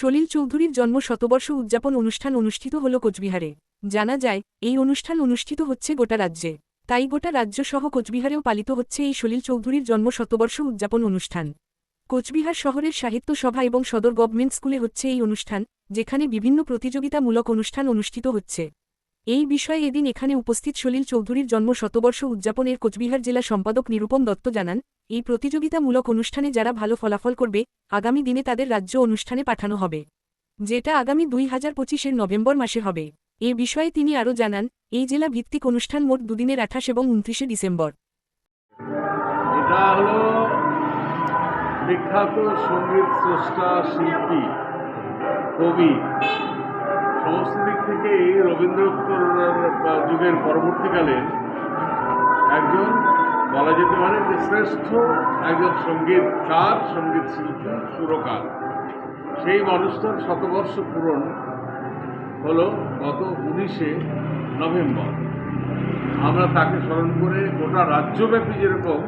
সলিল চৌধুরীর জন্ম শতবর্ষ উদযাপন অনুষ্ঠান অনুষ্ঠিত হল কোচবিহারে। জানা যায়, এই অনুষ্ঠান অনুষ্ঠিত হচ্ছে গোটা রাজ্যে। তাই গোটা রাজ্য সহ কোচবিহারেও পালিত হচ্ছে এই সলিল চৌধুরীর জন্ম শতবর্ষ উদযাপন অনুষ্ঠান। কোচবিহার শহরের সাহিত্য সভা এবং সদর গভর্নমেন্ট স্কুলে হচ্ছে এই অনুষ্ঠান, যেখানে বিভিন্ন প্রতিযোগিতামূলক অনুষ্ঠান অনুষ্ঠিত হচ্ছে। এই বিষয়ে এদিন এখানে উপস্থিত সলিল চৌধুরীর জন্ম শতবর্ষ উদযাপনের কোচবিহার জেলা সম্পাদক নিরূপম দত্ত জানান, এই প্রতিযোগিতামূলক অনুষ্ঠানে যারা ভালো ফলাফল করবে, আগামী দিনে তাদের রাজ্য অনুষ্ঠানে পাঠানো হবে, যেটা আগামী দুই হাজার পঁচিশের নভেম্বর মাসে হবে। এ বিষয়ে তিনি আরও জানান, এই জেলা ভিত্তিক অনুষ্ঠান মোট দুদিনের আঠাশ এবং উনত্রিশে ডিসেম্বর। বিখ্যাত সংগীত স্রষ্টা, শিল্পী, কবি সমস্ত দিক থেকে রবীন্দ্রোত্তর যুগের পরবর্তীকালে একজন বলা যেতে পারে যে শ্রেষ্ঠ একজন সঙ্গীতকার সংগীত শিল্পী সুরকার। সেই মানুষটার শতবর্ষ পূরণ হলো গত উনিশে নভেম্বর। আমরা তাকে স্মরণ করে গোটা রাজ্যব্যাপী যেরকম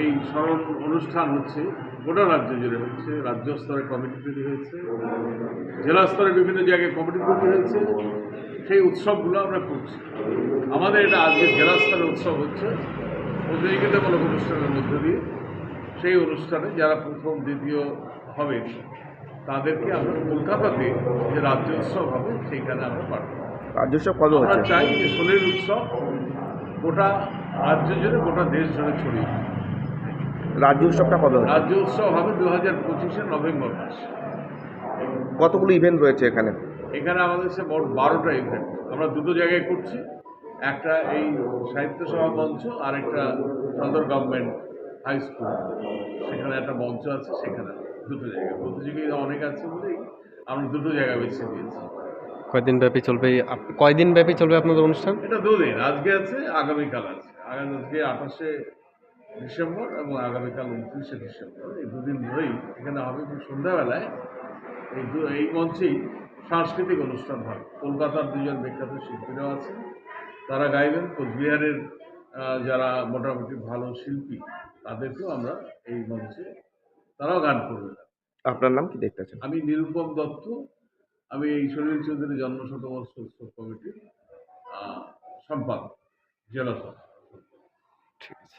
এই স্মরণ অনুষ্ঠান হচ্ছে গোটা রাজ্য জুড়ে হচ্ছে রাজ্য স্তরে কমিটি তৈরি হয়েছে জেলা স্তরে বিভিন্ন জায়গায় কমিটি তৈরি হয়েছে সেই উৎসবগুলো আমরা করছি। আমাদের এটা আজকে জেলা স্তরে উৎসব হচ্ছে প্রতিযোগিতামূলক অনুষ্ঠানের মধ্য দিয়ে সেই অনুষ্ঠানে যারা প্রথম দ্বিতীয় হবে তাদেরকে আমরা কলকাতাতে যে রাজ্য উৎসব হবে সেইখানে আমরা পাঠাবো। রাজ্যোৎসব কবে আমরা চাই যে সোলের উৎসব গোটা রাজ্য জুড়ে গোটা দেশ জুড়ে ছড়িয়ে। রাজ্য উৎসবটা কবে হচ্ছে? রাজ্য উৎসব হবে দু হাজার পঁচিশে নভেম্বর মাস। কতগুলো ইভেন্ট রয়েছে এখানে? এখানে আমাদের সে মোট বারোটা ইভেন্ট আমরা দুটো জায়গায় করছি। একটা এই সাহিত্য সভা মঞ্চ আর একটা সদর গভর্নমেন্ট হাই স্কুল সেখানে একটা মঞ্চ আছে সেখানে দুটো জায়গায় প্রতিযোগিতা অনেক আছে বলেই আমরা দুটো জায়গা বেছে নিয়েছি। কয়দিন ব্যাপী চলবে আপ- কয়দিন ব্যাপী চলবে আপনাদের অনুষ্ঠান? এটা দুদিন। আজকে আছে আগামীকাল আছে। আগামী আজকে আঠাশে ডিসেম্বর এবং আগামীকাল উনত্রিশে ডিসেম্বর। এই দুদিন ধরেই এখানে হবে সন্ধ্যাবেলায় এই দু এই মঞ্চেই সাংস্কৃতিক অনুষ্ঠান হবে কলকাতার দুজন বিখ্যাত শিল্পীরাও আছে তারা গাইবেন কোচবিহারের যারা মোটামুটি ভালো শিল্পী তাদেরকেও আমরা এই মঞ্চে তারাও গান করবে আপনার নাম কি দেখতে আছেন আমি নিরুপম দত্ত। আমি এই সলিল চৌধুরী জন্ম শতবর্ষ উৎসব কমিটির সম্পাদক জেলা সভা ঠিক আছে।